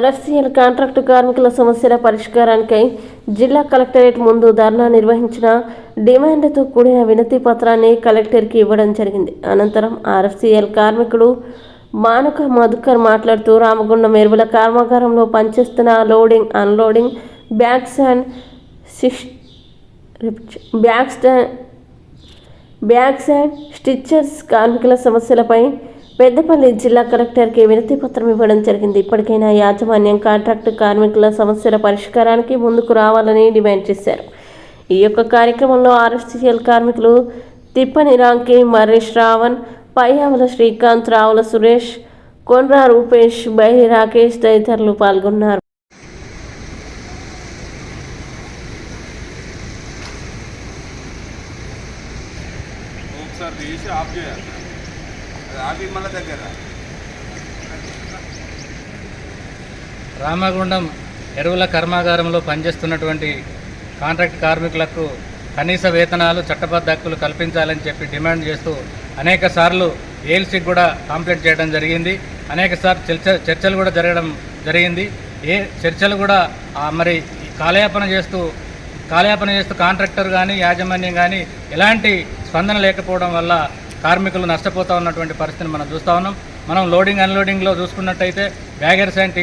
RFCL contract కార్మికుల సమస్యల పరిష్కారానికై జిల్లా కలెక్టరేట్ ముందు ధర్నా నిర్వహించిన డిమాండ్తో కూడిన వినతి పత్రాన్ని కలెక్టర్కి ఇవ్వడం జరిగింది. అనంతరం ఆర్ఎఫ్సిఎల్ కార్మికుడు మానుక మధుకర్ మాట్లాడుతూ రామగుండం ఎరువుల కర్మాగారంలో పనిచేస్తున్న loading unloading bags and six bags bags and stitchers కార్మికుల సమస్యలపై పెద్దపల్లి జిల్లా కలెక్టర్కి వినతి పత్రం ఇవ్వడం జరిగింది. ఇప్పటికైనా యాజమాన్యం కాంట్రాక్టు కార్మికుల సమస్యల పరిష్కారానికి ముందుకు రావాలని డిమాండ్ చేశారు. ఈ యొక్క కార్యక్రమంలో ఆర్ఎస్టీఎల్ కార్మికులు తిప్పని రాంకి మర్రి శ్రావణ్ పయ్యావుల శ్రీకాంత్ రావుల సురేష్ కొండ్రా రూపేష్ బైరి రాకేష్ తదితరులు పాల్గొన్నారు. ఒకసారి తీసి ఆఫ్ చేయాలి. అది దగ్గర. రామగుండం ఎరువుల కర్మాగారంలో పనిచేస్తున్నటువంటి కాంట్రాక్ట్ కార్మికులకు కనీస వేతనాలు చట్టబద్ధ హక్కులు కల్పించాలని చెప్పి డిమాండ్ చేస్తూ అనేక సార్లు ఏఎల్సీకి కూడా కంప్లైంట్ చేయడం జరిగింది. అనేక సార్లు చర్చ చర్చలు కూడా జరగడం జరిగింది. ఏ చర్చలు కూడా మరి ఈ కాలయాపన చేస్తూ కాలయాపన చేస్తూ కాంట్రాక్టర్ కానీ యాజమాన్యం కానీ ఎలాంటి స్పందన లేకపోవడం వల్ల కార్మికులు నష్టపోతూ ఉన్నటువంటి పరిస్థితిని మనం చూస్తూ ఉన్నాం. మనం లోడింగ్ అన్లోడింగ్లో చూసుకున్నట్టయితే బ్యాగర్స్ అండ్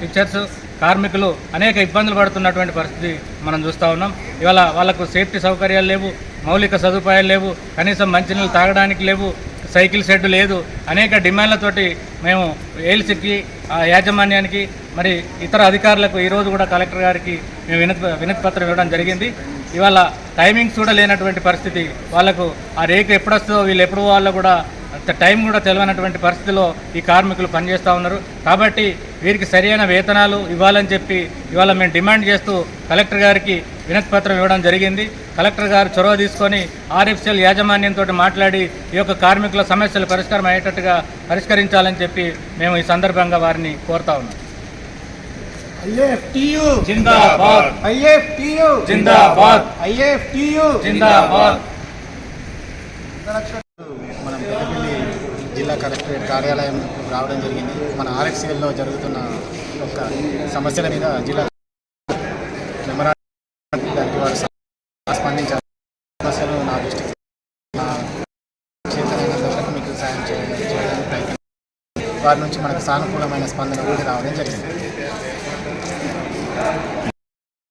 టీచర్స్ కార్మికులు అనేక ఇబ్బందులు పడుతున్నటువంటి పరిస్థితి మనం చూస్తూ ఉన్నాం. ఇవాళ వాళ్ళకు సేఫ్టీ సౌకర్యాలు లేవు మౌలిక సదుపాయాలు లేవు కనీసం మంచినీళ్ళు తాగడానికి లేవు సైకిల్ షెడ్ లేదు అనేక డిమాండ్లతోటి మేము ఏల్సీకి ఆ యాజమాన్యానికి మరి ఇతర అధికారులకు ఈరోజు కూడా కలెక్టర్ గారికి మేము వినతి వినతి పత్రం ఇవ్వడం జరిగింది. ఇవాళ టైమింగ్స్ కూడా లేనటువంటి పరిస్థితి. వాళ్ళకు ఆ రేకు ఎప్పుడు వస్తుందో వీళ్ళు ఎప్పుడు వాళ్ళ కూడా టైం కూడా తెలియనటువంటి పరిస్థితిలో ఈ కార్మికులు పనిచేస్తూ ఉన్నారు. కాబట్టి వీరికి సరైన వేతనాలు ఇవ్వాలని చెప్పి ఇవాళ మేము డిమాండ్ చేస్తూ కలెక్టర్ గారికి వినతి పత్రం ఇవ్వడం జరిగింది. కలెక్టర్ గారు చొరవ తీసుకొని ఆర్ఎఫ్సిఎల్ యాజమాన్యంతో మాట్లాడి ఈ యొక్క కార్మికుల సమస్యలు పరిష్కారం అయ్యేటట్టుగా పరిష్కరించాలని చెప్పి మేము ఈ సందర్భంగా వారిని కోరుతా ఉన్నాం. ఐఎఫ్టియు. జిందాబాద్. ఐఎఫ్టియు. జిందాబాద్. ఐఎఫ్టియు. జిందాబాద్. మనం పెద్దపల్లి జిల్లా కలెక్టరేట్ కార్యాలయం రావడం జరిగింది. మన ఆర్ఎఫ్సిఎల్లో జరుగుతున్న ఒక సమస్యల మీద జిల్లా వారు స్పందించారు. సమస్యలు నా దృష్టికి మీకు సాయం చేయ- చేయడానికి ప్రయత్నం వారి నుంచి మనకు సానుకూలమైన స్పందన కూడా రావడం జరిగింది.